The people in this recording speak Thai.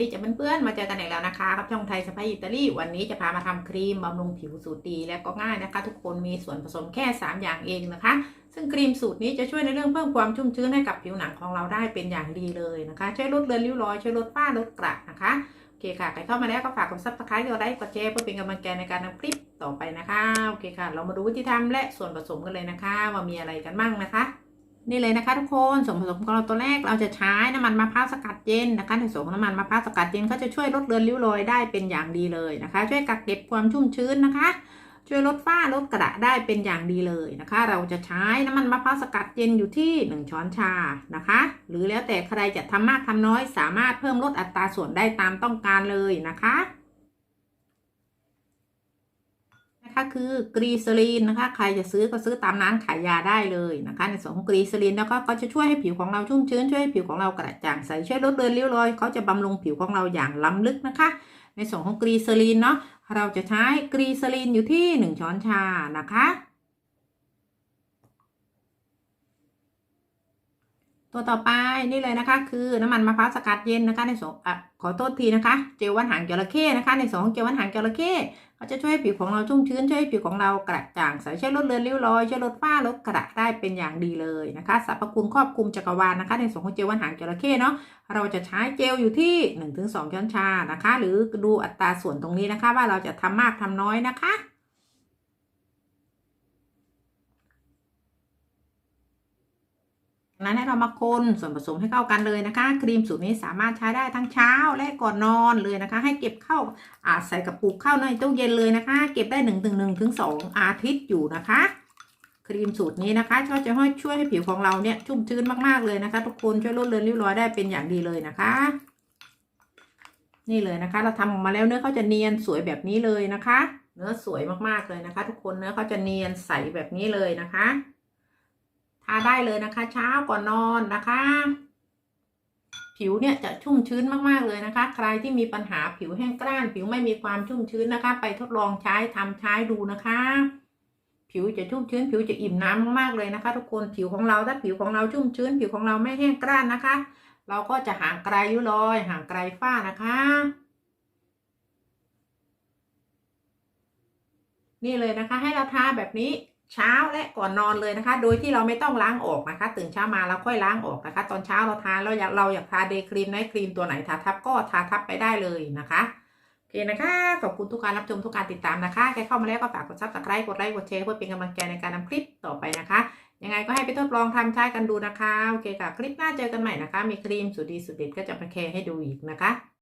ดีจะเพื่อนมาเจอกันอีแล้วนะคะกับช่องไทยสปาอิตาลีวันนี้จะพามาทำครีมบำรุงผิวสูตรดีและก็ง่ายนะคะ ทุกคนมีส่วนผสมแค่ 3 อย่างเองนะคะ ซึ่งครีมสูตรนี้จะช่วยในเรื่องเพิ่มความชุ่มชื้นให้กับผิวหนังของเราได้เป็นอย่างดีเลยนะคะ ช่วยลดเลือนริ้วรอย ช่วยลดฝ้าลดกระนะคะโอเคค่ะ ใครเข้ามาแล้วก็ฝากกดซับสไครต์กดไลค์กดแชร์เพื่อเป็นกำลังใจในการทำคลิปต่อไปนะคะโอเคค่ะ เรามาดูวิธีทำและส่วนผสมกันเลยนะคะ ว่ามีอะไรกันบ้างนะคะนี่เลยนะคะทุกคนส่วนผสมของเราตัวแรกเราจะใช้น้ำมันมะพร้าวสกัดเย็นนะคะในส่วนของน้ำมันมะพร้าวสกัดเย็นเขาจะช่วยลดเลือนริ้วรอยได้เป็นอย่างดีเลยนะคะ ช่วยกักเก็บความชุ่มชื้นนะคะ ช่วยลดฝ้าลดกระได้เป็นอย่างดีเลยนะคะ เราจะใช้น้ำมันมะพร้าวสกัดเย็นอยู่ที่ 1 ช้อนชานะคะ หรือแล้วแต่ใครจะทำมากทำน้อยสามารถเพิ่มลดอัตราส่วนได้ตามต้องการเลยนะคะนะคะคือกรีซลีนนะคะ ใครจะซื้อก็ซื้อตามร้านขายยาได้เลยนะคะ ในส่วนของกรีซลีนแล้วก็ก็จะช่วยให้ผิวของเราชุ่มชื้นช่วยให้ผิวของเรากระจ่างใสช่วยลดเลือนริ้วรอยเขาจะบำรุงผิวของเราอย่างล้ำลึกนะคะ ในส่วนของกรีซลีนเนาะ เราจะใช้กรีซลินอยู่ที่ 1 ช้อนชานะคะ ตัวต่อไปนี่เลยนะคะ คือน้ำมันมะพร้าวสกัดเย็นนะคะในสองอะขอโทษทีนะคะ เจลวันหางจระเข้นะคะ ในสองเจลวันหางจระเข้ เขาจะช่วยให้ผิวของเราชุ่มชื้นช่วยให้ผิวของเรากระจ่างใสช่วยลดเลือนริ้วรอยช่วยลดฝ้าลดกระได้เป็นอย่างดีเลยนะคะสรรพคุณครอบคลุมจักรวาลนะคะ ในส่วนของเจลวันหางจระเข้เนาะเราจะใช้เจลอยู่ที่ 1-2ช้อนชานะคะ หรือดูอัตราส่วนตรงนี้นะคะ ว่าเราจะทำมากทำน้อยนะคะจาก นั้นให้เรามาคนส่วนผสมให้เข้ากันเลยนะคะ ครีมสูตรนี้สามารถใช้ได้ทั้งเช้าและก่อนนอนเลยนะคะ ให้เก็บเข้าอาจใส่กระปุกเข้าในตู้เย็นเลยนะคะ เก็บได้1นถึงหนึ่งถึงสอาทิตย์อยู่นะคะ ครีมสูตรนี้นะคะก็จะช่วยให้ผิวของเราเนี่ยชุ่มชื้นมากๆเลยนะคะ ทุกคนช่วยลดเลือนริ้วรอยได้เป็นอย่างดีเลยนะคะ นี่เลยนะคะ เราทำออกมาแล้วเนื้อเขาจะเนียนสวยแบบนี้เลยนะคะ เนื้อสวยมากๆเลยนะคะ ทุกคนเนื้อเขาจะเนียนใสแบบนี้เลยนะคะ ทาได้เลยนะคะ เช้าก่อนนอนนะคะ ผิวเนี่ยจะชุ่มชื้นมากๆเลยนะคะ ใครที่มีปัญหาผิวแห้งกร้าน ผิวไม่มีความชุ่มชื้นนะคะ ไปทดลองใช้ทำใช้ดูนะคะ ผิวจะชุ่มชื้น ผิวจะอิ่มน้ำมากๆเลยนะคะ ทุกคนผิวของเราถ้าผิวของเราชุ่มชื้น ผิวของเราไม่แห้งกร้านนะคะ เราก็จะห่างไกลริ้วรอย ห่างไกลฝ้านะคะนี่เลยนะคะให้เราทาแบบนี้ เช้าและก่อนนอนเลยนะคะ โดยที่เราไม่ต้องล้างออกนะคะ ตื่นเช้ามาเราค่อยล้างออกนะคะ ตอนเช้าเราทาเราอยากเราอยากทาเดย์ครีมไนท์ครีมตัวไหนทาทับก็ทาทับไปได้เลยนะคะโอเคนะคะ ขอบคุณทุกการรับชมทุกการติดตามนะคะ ใครเข้ามาแล้วก็ฝากกดซับสไครต์กดไลค์กดแชร์เพื่อเป็นกำลังใจในการทำคลิปต่อไปนะคะ ยังไงก็ให้ไปทดลองทำใช้กันดูนะคะ โอเคค่ะ คลิปหน้าเจอกันใหม่นะคะ มีครีมสุดดีสุดเด็ดก็จะมาแชร์ให้ดูอีกนะคะ